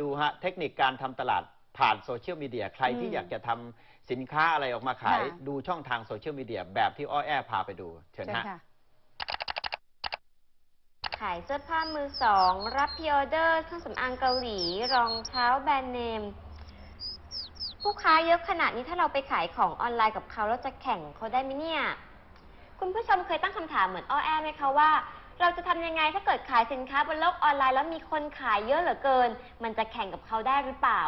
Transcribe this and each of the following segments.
ดูฮะเทคนิคการทำตลาดผ่านโซเชียลมีเดียใครที่อืมอยากจะทำสินค้าอะไรออกมาขาย ค่ะ ดูช่องทางโซเชียลมีเดียแบบที่อ้อแอพาไปดูเชิญเชิญฮะ ค่ะ ขายเสื้อผ้ามือสอง รับพ r ออเดอร์เครื่องสำอางเกาหลี รองเท้าแบรนด์เนม ผู้ค้าเยอะขนาดนี้ถ้าเราไปขายของออนไลน์กับเขาเราจะแข่งเขาได้ไหมเนี่ย คุณผู้ชมเคยตั้งคำถามเหมือนอ้อแอไหมคะว่า เราจะทำยังไงถ้าเกิดขายสินค้าบนโลกออนไลน์แล้วมีคนขายเยอะเหลือเกิน มันจะแข่งกับเขาได้หรือเปล่า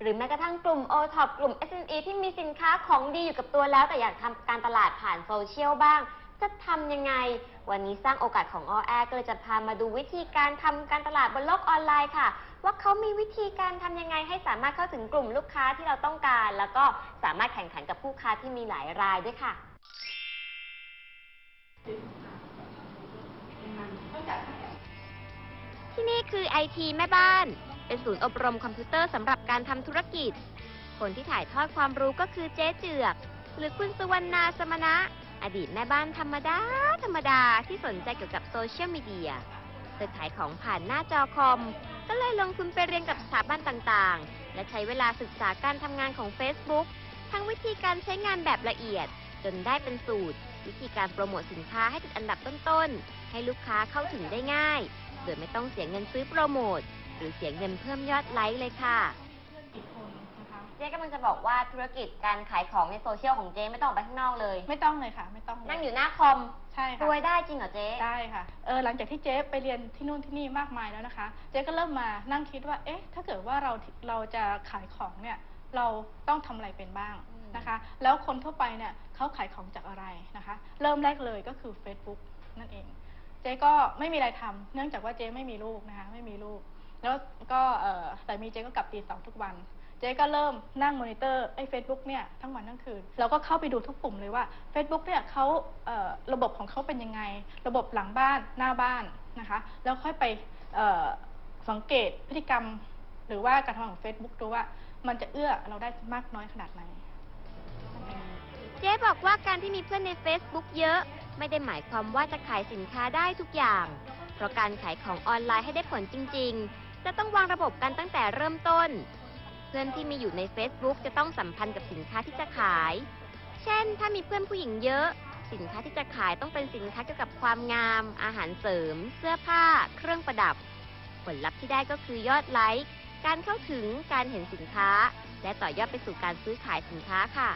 หรือแม้กระทั่งกลุ่ม o t o p กลุ่ม SME ที่มีสินค้าของดีอยู่กับตัวแล้ว แต่อยากทำการตลาดผ่านโซเชียลบ้าง จะทำยังไง วันนี้สร้างโอกาสของอแอก็เลยจะพามาดูวิธีการทำการตลาดบนโลกออนไลน์ค่ะ ว่าเขามีวิธีการทำยังไงให้สามารถเข้าถึงกลุ่มลูกค้าที่เราต้องการ แล้วก็สามารถแข่งขันกับผู้ค้าที่มีหลายรายด้วยค่ะ คือ IT แม่บ้าน เป็นศูนย์อบรมคอมพิวเตอร์สำหรับการทำธุรกิจ คนที่ถ่ายทอดความรู้ก็คือเจ๊เจือก หรือคุณสุวรรณาสมณะ อดีตแม่บ้านธรรมดา ธรรมดาที่สนใจเกี่ยวกับโซเชียลมีเดีย เธอขายของผ่านหน้าจอคอม ก็เลยลงทุนไปเรียนกับสถาบันต่างๆ และใช้เวลาศึกษาการทำงานของ Facebook ทั้งวิธีการใช้งานแบบละเอียด จนได้เป็นสูตร วิธีการโปรโมทสินค้าให้ติดอันดับต้นๆ ให้ลูกค้าเข้าถึงได้ง่าย โดยไม่ต้องเสียเงินซื้อโปรโมท หรือเสียเงินเพิ่มยอดไลค์เลยค่ะ เจ๊กำลังจะบอกว่าธุรกิจการขายของในโซเชียลของเจ๊ไม่ต้องออกไปข้างนอกเลย ไม่ต้องเลยค่ะ ไม่ต้องเลนั่งอยู่หน้าคอมใช่รค่ะวยได้จริงเหรอเจ๊ได้ค่ะเออหลังจากที่เจ๊ไปเรียนที่นู่นที่นี่มากมายแล้วนะคะ เจ๊ก็เริ่มมานั่งคิดว่า เอ๊ะ ถ้าเกิดว่าเราเราจะขายของเนี่ย เราต้องทำอะไรเป็นบ้างนะคะ แล้วคนทั่วไปเนี่ยเขาขายของจากอะไรนะคะ เริ่มแรกเลยก็คือ Facebook นั่นเอง เจ๊ก็ไม่มีอะไรทำเนื่องจากว่าเจ๊ไม่มีลูกนะคะ ไม่มีลูก แล้วก็เออแต่มีเจ๊ก็กลับตีสองทุกวันเจ๊ก็เริ่มนั่งมอนิเตอร์ไอ้เฟซบุ๊กเนี่ยทั้งวันทั้งคืนเราก็เข้าไปดูทุกปุ่มเลยว่า Facebook เนี่ยเขาเอ่อระบบของเขาเป็นยังไง ระบบหลังบ้านหน้าบ้านนะคะ แล้วค่อยไปเอ่อสังเกตพฤติกรรม หรือว่าการทำงานของ Facebook ดูว่ามันจะเอื้อเราได้มากน้อยขนาดไหน เจ๊บอกว่าการที่มีเพื่อนใน Facebook เยอะ ไม่ได้หมายความว่าจะขายสินค้าได้ทุกอย่าง เพราะการขายของออนไลน์ให้ได้ผลจริง ๆ จะต้องวางระบบกันตั้งแต่เริ่มต้น เพื่อนที่มีอยู่ใน Facebook จะต้องสัมพันธ์กับสินค้าที่จะขาย เช่น ถ้ามีเพื่อนผู้หญิงเยอะ สินค้าที่จะขายต้องเป็นสินค้าเกี่ยวกับความงาม อาหารเสริม เสื้อผ้า เครื่องประดับ ผลลัพธ์ที่ได้ก็คือยอดไลค์ การเข้าถึง การเห็นสินค้า และต่อยอดไปสู่การซื้อขายสินค้าค่ะ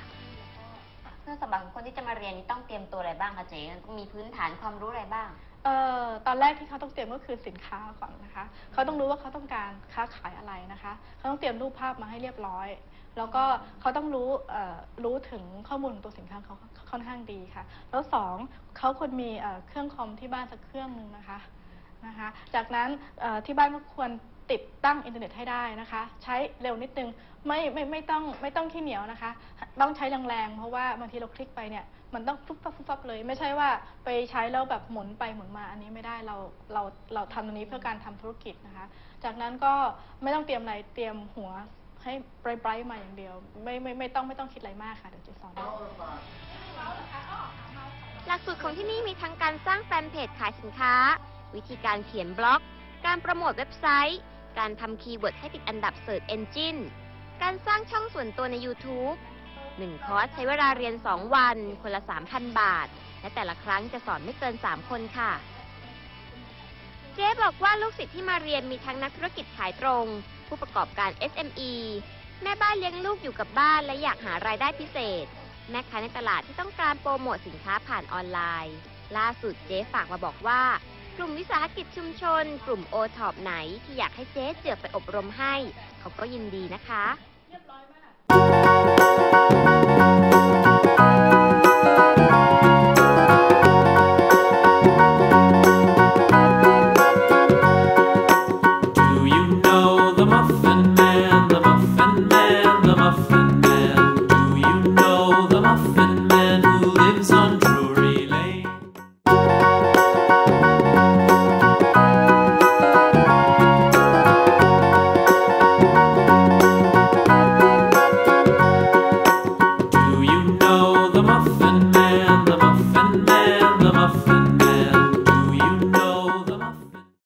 เพื่อสำหรับคนที่จะมาเรียนนี่ต้องเตรียมตัวอะไรบ้างคะเจ๊ต้องมีพื้นฐานความรู้อะไรบ้าง เอ่อตอนแรกที่เขาต้องเตรียมก็คือสินค้าก่อนนะคะ เขาต้องรู้ว่าเขาต้องการค้าขายอะไรนะคะ เขาต้องเตรียมรูปภาพมาให้เรียบร้อย แล้วก็เขาต้องรู้เอ่อรู้ถึงข้อมูลของตัวสินค้าเขาค่อนข้างดีค่ะ แล้วสองเขาควรมีเอ่อเครื่องคอมที่บ้านสักเครื่องหนึ่งนะคะนะคะ จากนั้นเอ่อที่บ้านก็ควร ติดตั้งอินเทอร์เน็ตให้ได้นะคะ ใช้เร็วนิดนึงไม่ไม่ไม่ต้องไม่ต้องขี้เหนียวนะคะ ต้องใช้แรงๆเพราะว่าบางทีเราคลิกไปเนี่ยมันต้องฟุบฟับฟุบฟับเลย ไม่ใช่ว่าไปใช้แล้วแบบหมุนไปหมุนมาอันนี้ไม่ได้เราเราเราทำตรงนี้เพื่อการทำธุรกิจนะคะ จากนั้นก็ไม่ต้องเตรียมอะไรเตรียมหัวให้ไบรท์มาอย่างเดียว ไม่ไม่ไม่ต้องไม่ต้องคิดอะไรมากค่ะเดี๋ยวจะสอนหลักสูตรของที่นี่มีทั้งการสร้างแฟนเพจขายสินค้า วิธีการเขียนบล็อก การโปรโมทเว็บไซต์ การทำคีย์เวิร์ดให้ติดอันดับเสิร์ชเอนจินการสร้างช่องส่วนตัวใน YouTube หนึ่งคอร์สใช้เวลาเรียน 2 วัน คนละ 3,000 บาท และแต่ละครั้งจะสอนไม่เกิน 3 คนค่ะ เจ๊บอกว่าลูกศิษย์ที่มาเรียนมีทั้งนักธุรกิจขายตรง ผู้ประกอบการ SME แม่บ้านเลี้ยงลูกอยู่กับบ้านและอยากหารายได้พิเศษ แม่ค้าในตลาดที่ต้องการโปรโมทสินค้าผ่านออนไลน์ ล่าสุดเจ๊ฝากมาบอกว่า กลุ่มวิสาหกิจชุมชน กลุ่มโอท็อปไหนที่อยากให้เจ๊เจือกไปอบรมให้ เขาก็ยินดีนะคะ เรียบร้อยมาก